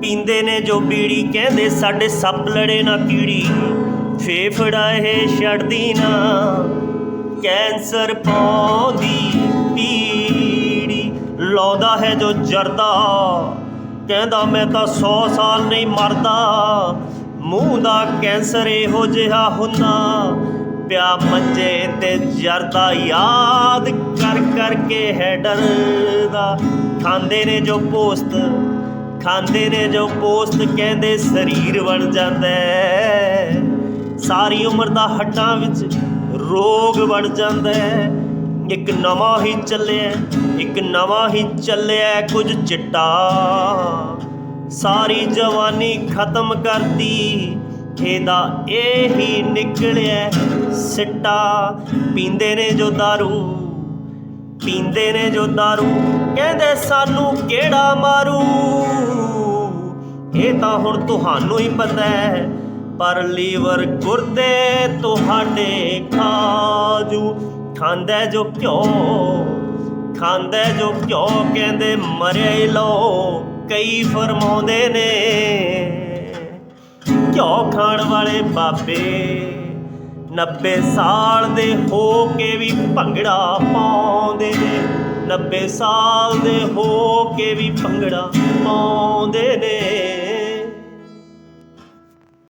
ਪੀਂਦੇ ਨੇ ਜੋ ਬੀੜੀ ਕਹਿੰਦੇ ਸਾਡੇ ਸੱਪ ਲੜੇ ਨਾ ਕੀੜੀ। ਫੇਫੜਾ ਇਹ ਛੱਡਦੀ ਨਾ, ਕੈਂਸਰ ਪਾਉਂਦੀ ਪੀੜੀ। ਲਾਉਂਦਾ ਹੈ ਜੋ ਜਰਦਾ, ਕਹਿੰਦਾ ਮੈਂ ਤਾਂ 100 ਸਾਲ ਨਹੀਂ ਮਰਦਾ। ਮੂੰਹ ਦਾ ਕੈਂਸਰ ਇਹੋ ਜਿਹਾ ਹੁੰਦਾ, ਪਿਆ ਮੰਜੇ ਤੇ ਜਰਦਾ ਯਾਦ ਕਰ ਕਰਕੇ ਹੈ ਡਰਦਾ। ਖਾਂਦੇ ਨੇ ਜੋ ਪੋਸਤ ਖਾਂਦੇ ਨੇ ਜੋ ਪੋਸਤ ਕਹਿੰਦੇ ਸਰੀਰ ਬਣ ਜਾਂਦਾ ਸਾਰੀ ਉਮਰ ਦਾ ਹੱਟਾਂ ਵਿੱਚ ਰੋਗ ਬਣ ਜਾਂਦਾ ਇੱਕ ਨਵਾਂ ਹੀ ਚੱਲਿਆ, ਇੱਕ ਨਵਾਂ ਹੀ ਚੱਲਿਆ ਕੁਝ ਚਿੱਟਾ। ਸਾਰੀ ਜਵਾਨੀ ਖਤਮ ਕਰਤੀ, ਇਹਦਾ ਇਹ ਹੀ ਨਿਕਲਿਆ ਸਿੱਟਾ। ਪੀਂਦੇ ਨੇ ਜੋ दारू ਪੀਂਦੇ ਨੇ ਜੋ दारू। ਕਹਿੰਦੇ ਸਾਨੂੰ ਕਿਹੜਾ ਮਾਰੂ? ਇਹ ਤਾਂ ਹੁਣ ਤੁਹਾਨੂੰ ਹੀ ਪਤਾ ਹੈ, ਪਰ ਲੀਵਰ ਗੁਰਦੇ ਤੁਹਾਡੇ ਖਾਜੂ। ਖਾਂਦਾ ਜੋ ਘਿਓ, ਖਾਂਦਾ ਜੋ ਘਿਓ, ਕਹਿੰਦੇ ਮਰਿਆ ਹੀ ਲੋ ਕਈ ਫਰਮਾਉਂਦੇ ਨੇ। ਘਿਓ ਖਾਣ ਵਾਲੇ ਬਾਬੇ 90 ਸਾਲ ਦੇ ਹੋ ਕੇ ਵੀ ਭੰਗੜਾ ਪਾਉਂਦੇ ਨੇ। 90 ਸਾਲ ਦੇ ਹੋ ਕੇ ਵੀ ਭੰਗੜਾ ਪਾਉਂਦੇ ਨੇ।